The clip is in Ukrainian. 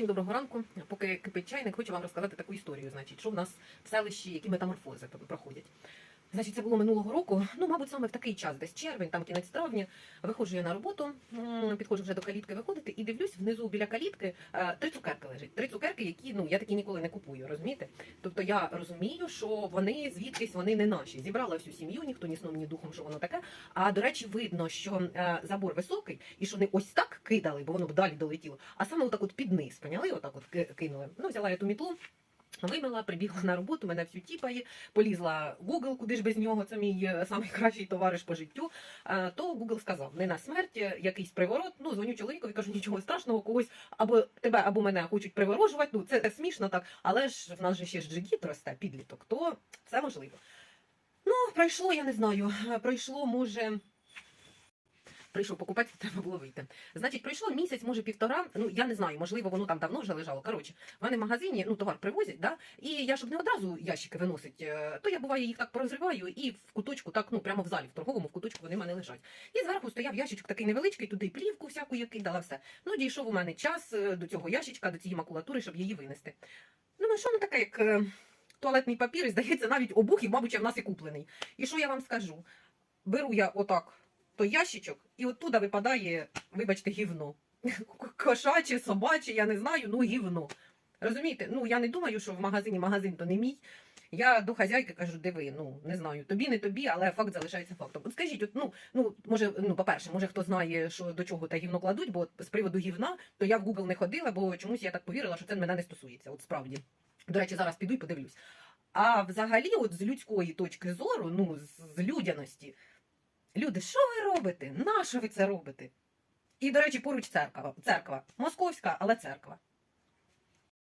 Всім доброго ранку. Поки кипить чайник, хочу вам розказати таку історію. Значить, що в нас в селищі, які метаморфози проходять. Значить, це було минулого року. Ну, мабуть, саме в такий час, десь червень, там кінець травня. Виходжу я на роботу, підходжу вже до калітки виходити і дивлюсь внизу біля калітки е, три цукерки лежить. Три цукерки, які ну я такі ніколи не купую, розумієте? Тобто я розумію, що вони звідкись вони не наші. Зібрала всю сім'ю, ніхто ні сном, ні духом, що воно таке. А до речі, видно, що е, забор високий, і що не ось так кидали, бо воно б далі долетіло, а саме отак от під низ, поняли? Отак от кинули. Ну, взяла я ту мітлу. Вимила, прибігла на роботу, мене всю тіпає, полізла Google, куди ж без нього, це мій е, найкращий товариш по життю. Е, То Google сказав, не на смерть, е, якийсь приворот. Ну, дзвоню чоловікові, кажу, нічого страшного, когось або тебе, або мене хочуть приворожувати. Ну, це смішно так, але ж в нас же ще ж джигіт росте, підліток, то це можливо. Ну, пройшло, я не знаю, е, пройшло, може. Прийшов покупець, треба було вийти. Значить, пройшло місяць, може півтора. Ну я не знаю, можливо, воно там давно вже лежало. Коротше, в мене в магазині ну товар привозять, да? і я щоб не одразу ящики виносить, е, то я буває їх так порозриваю і в куточку, так ну прямо в залі, в торговому в куточку вони в мене лежать. І зверху стояв ящичок такий невеличкий, туди плівку всяку я кидала, все. Ну дійшов у мене час е, до цього ящичка, до цієї макулатури, щоб її винести. Ну що ну таке, як е, туалетний папір, і здається, навіть обух, і, мабуть, в нас і куплений. І що я вам скажу? Беру я отак той ящичок, і оттуда випадає, вибачте, гівно. Кошаче, собаче, я не знаю, ну гівно. Розумієте? Ну я не думаю, що в магазині магазин то не мій. Я до хазяйки кажу, диви, ну не знаю, тобі не тобі, але факт залишається фактом. От скажіть, от, ну, ну може, ну, по-перше, може хто знає, що до чого та гівно кладуть, бо з приводу гівна, то я в Google не ходила, бо чомусь я так повірила, що це мене не стосується. От справді. До речі, зараз піду і подивлюсь. А взагалі, от з людської точки зору, ну, з- з людяності, Люди, що ви робите? Нащо ви це робите? І, до речі, поруч церква. Церква. Московська, але церква.